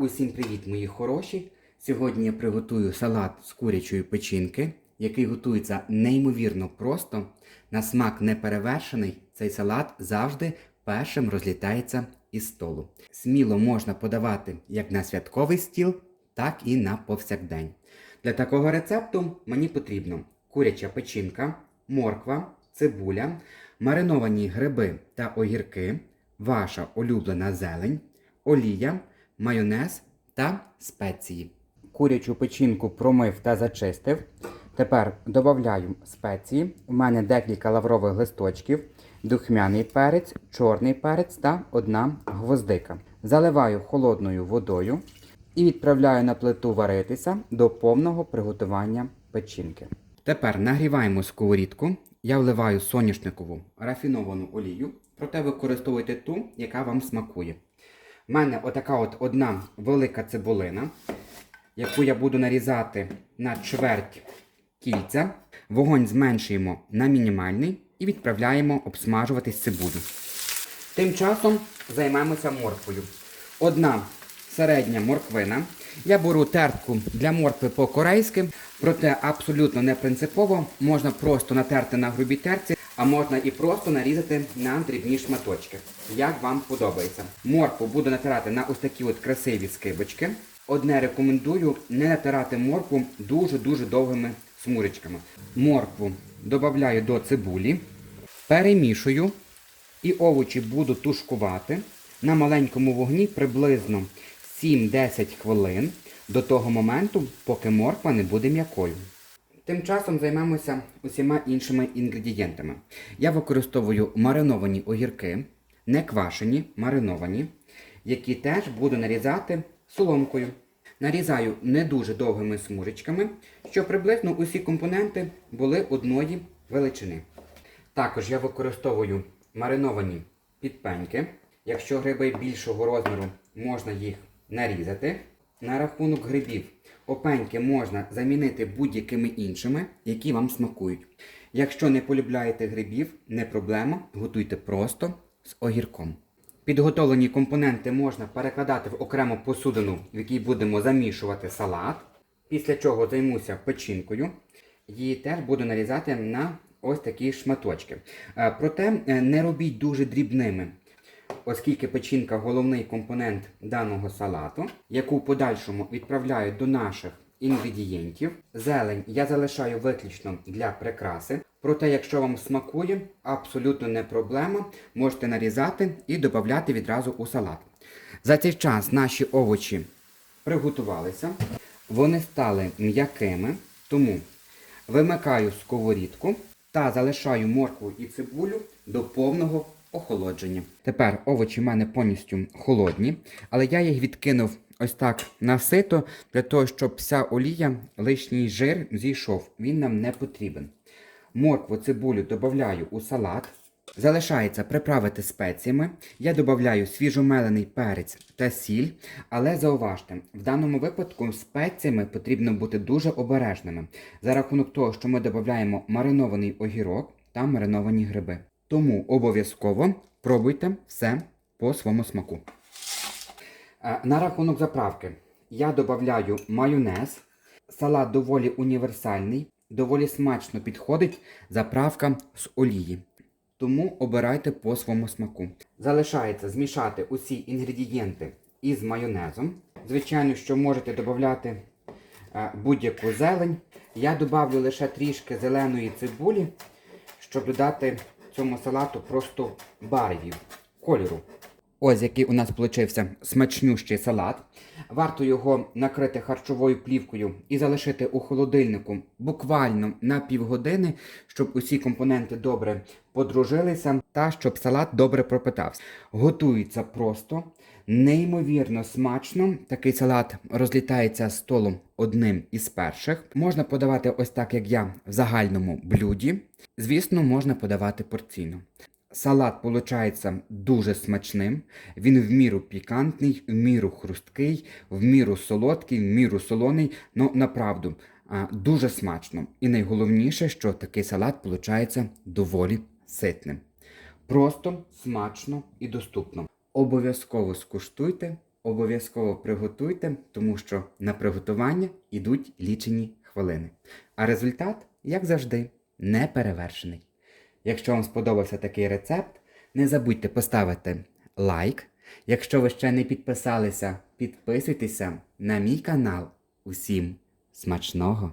Усім привіт, мої хороші! Сьогодні я приготую салат з курячої печінки, який готується неймовірно просто. На смак не перевершений. Цей салат завжди першим розлітається із столу. Сміло можна подавати як на святковий стіл, так і на повсякдень. Для такого рецепту мені потрібно куряча печінка, морква, цибуля, мариновані гриби та огірки, ваша улюблена зелень, олія, майонез та спеції. Курячу печінку промив та зачистив. Тепер додаю спеції. У мене декілька лаврових листочків, духмяний перець, чорний перець та одна гвоздика. Заливаю холодною водою і відправляю на плиту варитися до повного приготування печінки. Тепер нагріваємо сковорідку. Я вливаю соняшникову рафіновану олію, проте використовуйте ту, яка вам смакує. У мене отака от одна велика цибулина, яку я буду нарізати на чверть кільця. Вогонь зменшуємо на мінімальний і відправляємо обсмажуватись цибулю. Тим часом займемося морквою. Одна середня морквина. Я беру тертку для моркви по-корейськи, проте абсолютно не принципово. Можна просто натерти на грубій терці, а можна і просто нарізати на дрібні шматочки. Як вам подобається. Моркву буду натирати на ось такі от красиві скибочки. Одне рекомендую не натирати моркву дуже-дуже довгими смужечками. Моркву додаю до цибулі, перемішую і овочі буду тушкувати на маленькому вогні приблизно 7-10 хвилин до того моменту, поки морква не буде м'якою. Тим часом займемося усіма іншими інгредієнтами. Я використовую мариновані огірки, не квашені, мариновані, які теж буду нарізати соломкою. Нарізаю не дуже довгими смужечками, щоб приблизно усі компоненти були одної величини. Також я використовую мариновані підпеньки. Якщо гриби більшого розміру, можна їх нарізати. На рахунок грибів, опеньки можна замінити будь-якими іншими, які вам смакують. Якщо не полюбляєте грибів, не проблема, готуйте просто з огірком. Підготовлені компоненти можна перекладати в окрему посудину, в якій будемо замішувати салат. Після чого займуся печінкою. Її теж буду нарізати на ось такі шматочки. Е, Проте е, не робіть дуже дрібними, оскільки печінка головний компонент даного салату, яку в подальшому відправляю до наших інгредієнтів. Зелень я залишаю виключно для прикраси. Проте, якщо вам смакує, абсолютно не проблема, можете нарізати і додати відразу у салат. За цей час наші овочі приготувалися, вони стали м'якими, тому вимикаю сковорідку та залишаю моркву і цибулю до повного охолодження. Тепер овочі в мене повністю холодні, але я їх відкинув ось так на сито, для того, щоб вся олія, лишній жир зійшов. Він нам не потрібен. Моркву, цибулю додаю у салат. Залишається приправити спеціями. Я додаю свіжомелений перець та сіль, але зауважте, в даному випадку спеціями потрібно бути дуже обережними за рахунок того, що ми додаємо маринований огірок та мариновані гриби. Тому обов'язково пробуйте все по своєму смаку. Е, На рахунок заправки я додаю майонез. Салат доволі універсальний, доволі смачно підходить заправка з олії. Тому обирайте по своєму смаку. Залишається змішати усі інгредієнти із майонезом. Звичайно, що можете додати е, будь-яку зелень. Я додавлю лише трішки зеленої цибулі, щоб додати цьому салату просто барвів, кольору. Ось який у нас получився смачнющий салат. Варто його накрити харчовою плівкою і залишити у холодильнику буквально на півгодини, щоб усі компоненти добре подружилися та щоб салат добре пропитався. Готується просто, неймовірно смачно. Такий салат розлітається з столу одним із перших. Можна подавати ось так, як я, в загальному блюді. Звісно, можна подавати порційно. Салат виходить дуже смачним. Він в міру пікантний, в міру хрусткий, в міру солодкий, в міру солоний. Ну, направду, дуже смачно. І найголовніше, що такий салат виходить доволі ситним. Просто смачно і доступно. Обов'язково скуштуйте обов'язково приготуйте, тому що на приготування йдуть лічені хвилини. А результат, як завжди, неперевершений. Якщо вам сподобався такий рецепт, не забудьте поставити лайк. Якщо ви ще не підписалися, підписуйтеся на мій канал. Усім смачного!